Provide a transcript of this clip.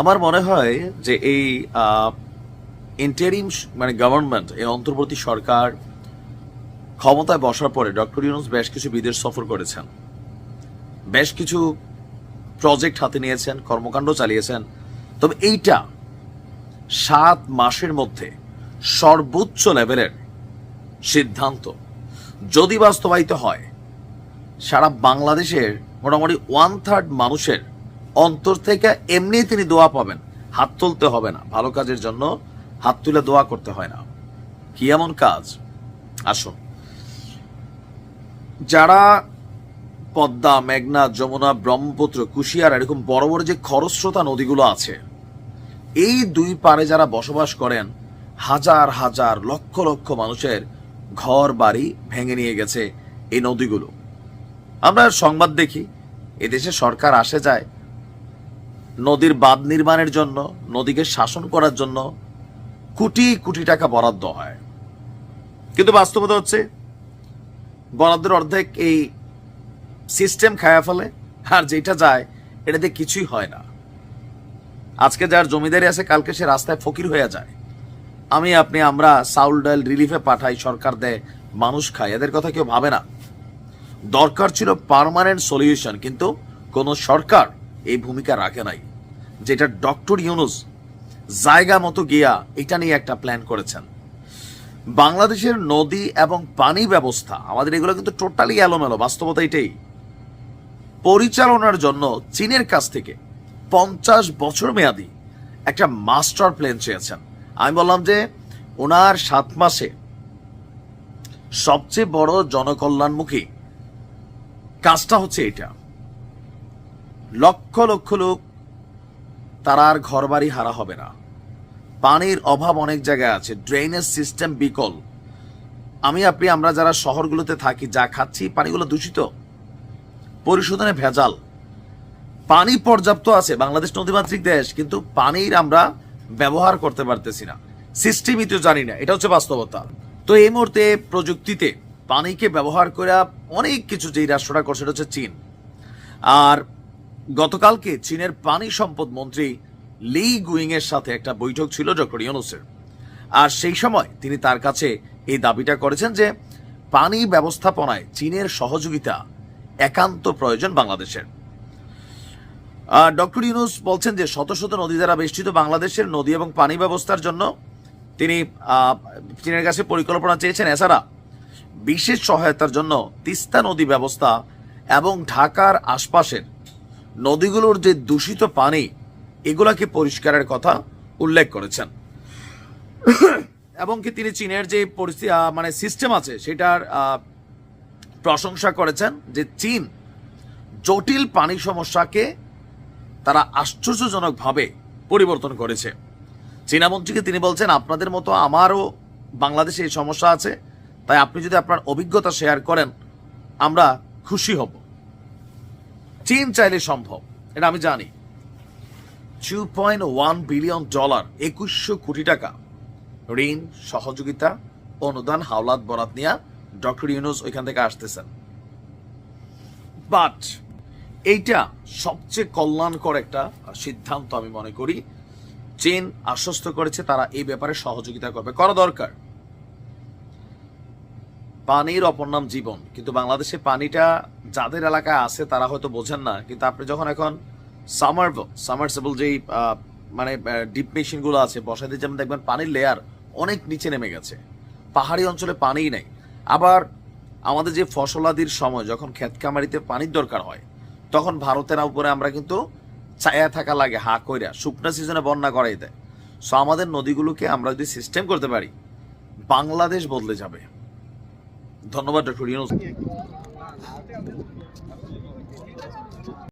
আমার মনে হয় যে এই ইন্টারিম মানে গভর্নমেন্ট এই অন্তর্বর্তী সরকার ক্ষমতায় বসার পরে ডক্টর ইউনুস বেশ কিছু বিদেশ সফর করেছেন। বেশ কিছু প্রজেক্ট হাতে নিয়েছেন, কর্মকাণ্ড চালিয়েছেন। তবে এইটা সাত মাসের মধ্যে সর্বোচ্চ লেভেলের সিদ্ধান্ত। যদি বাস্তবায়িত হয়, সারা বাংলাদেশের মোটামুটি ওয়ান থার্ড মানুষের অন্তর থেকে এমনি তিনি দোয়া পাবেন। হাত তুলতে হবে না। ভালো কাজের জন্য হাত তুলে দোয়া করতে হয় না। কি এমন কাজ? আসুন। যারা পদ্মা, মেঘনা, যমুনা, ব্রহ্মপুত্র, কুশিয়ার, এরকম বড় বড় যে খরস্রোতা নদীগুলো আছে, এই দুই পারে যারা বসবাস করেন, হাজার হাজার, লক্ষ লক্ষ মানুষের ঘর বাড়ি ভেঙে নিয়ে গেছে এই নদীগুলো। আমরা সংবাদ দেখি, এদেশে সরকার আসে যায় নদীর বাঁধ নির্মাণের জন্য, নদীকে শাসন করার জন্য কোটি কোটি টাকা বরাদ্দ হয়। কিন্তু বাস্তবতা হচ্ছে, বরাদ্দের অর্ধেক এই সিস্টেম খায়া ফেলে, আর যেটা যায়, এটাতে কিছুই হয় না। আজকে যার জমিদারি আছে, কালকে সে রাস্তায় ফকির হয়ে যায়। আমি, আপনি, আমরা সাউল ডাল রিলিফে পাঠাই, সরকার দেয়, মানুষ খায়, এদের কথা কেউ ভাবে না। দরকার ছিল পার্মানেন্ট সলিউশন কিন্তু কোন সরকার এই ভূমিকা রাখে নাই, যেটা ডক্টর ইউনুস জায়গা মতো গিয়া এটা নিয়ে একটা প্ল্যান করেছেন। বাংলাদেশের নদী এবং পানি ব্যবস্থা, আমাদের এগুলো কিন্তু টোটালি এলোমেলো, বাস্তবতা এটাই। পরিচালনার জন্য চীনের কাছ থেকে পঞ্চাশ বছর মেয়াদি একটা মাস্টার প্ল্যান চেয়েছেন। আমি বললাম যে, ওনার সাত মাসে সবচেয়ে বড় জনকল্যাণমুখী কাজটা হচ্ছে এটা। লক্ষ লক্ষ লোক তারা আর ঘর বাড়ি হারা হবে না। পানির অভাব অনেক জায়গায় আছে ড্রেনেজ সিস্টেম বিকল। আমি, আপনি, আমরা যারা শহরগুলোতে থাকি, যা খাচ্ছি, পানিগুলো দূষিত। পরিশোধনে ভেজাল। পানি পর্যাপ্ত আছে, বাংলাদেশ নদীমাতৃক দেশ, কিন্তু পানির আমরা ব্যবহার করতে পারতেছি না। সিস্টেমই তো জানি না, এটা হচ্ছে বাস্তবতা। তো এই মুহূর্তে প্রযুক্তিতে পানিকে ব্যবহার করে অনেক কিছু যেই রাষ্ট্রটা করছে, সেটা হচ্ছে চীন। আর গতকালকে চীনের পানি সম্পদ মন্ত্রী লি গুইং এর সাথে একটা বৈঠক ছিল ডক্টর ইউনুসের। আর সেই সময় তিনি তার কাছে এই দাবিটা করেছেন যে পানি ব্যবস্থাপনায় চীনের সহযোগিতা একান্ত প্রয়োজন বাংলাদেশের। ডক্টর ইউনুস বলছেন যে শত শত নদী দ্বারা বেষ্টিত বাংলাদেশের নদী এবং পানি ব্যবস্থার জন্য তিনি চীনের কাছে পরিকল্পনা চেয়েছেন। এছাড়া বিশেষ সহায়তার জন্য তিস্তা নদী ব্যবস্থা এবং ঢাকার আশপাশের নদীগুলোর যে দূষিত পানি, এগুলাকে পরিষ্কারের কথা উল্লেখ করেছেন। এবং কি তিনি চীনের যে পরিস্থিতি মানে সিস্টেম আছে, সেটার প্রশংসা করেছেন যে চীন জটিল পানি সমস্যাকে তারা আশ্চর্যজনকভাবে পরিবর্তন করেছে। চীনা মন্ত্রীকে তিনি বলছেন, আপনাদের মতো আমারও বাংলাদেশে এই সমস্যা আছে, তাই আপনি যদি আপনার অভিজ্ঞতা শেয়ার করেন, আমরা খুশি হব। চীন চাইলে সম্ভব, এটা আমি জানি। Two point one billion dollar একুশশো কোটি টাকা ঋণ, সহযোগিতা, অনুদান, হাওলাত, বরাত নিয়ে ডক্টর ইউনুস ওইখান থেকে আসতেছেন। বাট এইটা সবচেয়ে কল্যাণকর একটা সিদ্ধান্ত আমি মনে করি। চীন আশ্বস্ত করেছে তারা এই ব্যাপারে সহযোগিতা করবে, করা দরকার। পানির অপর নাম জীবন। কিন্তু বাংলাদেশে পানিটা যাদের এলাকায় আছে, তারা হয়তো বোঝেন না। কিন্তু আপনি যখন এখন সামার সামারসেবল যেই মানে ডিপ মেশিনগুলো আছে বসাই দিয়ে যেমন দেখবেন পানির লেয়ার অনেক নিচে নেমে গেছে। পাহাড়ি অঞ্চলে পানিই নেই। আবার আমাদের যে ফসলাদির সময়, যখন ক্ষেত কামারিতে পানির দরকার হয়, তখন ভারতের উপরে আমরা কিন্তু ছায়া থাকা লাগে, হা কইরা, শুকনা সিজনে বন্যা করাই দেয় সো আমাদের নদীগুলোকে আমরা যদি সিস্টেম করতে পারি, বাংলাদেশ বদলে যাবে। ধন্যবাদ ডক্টর ইউনুস।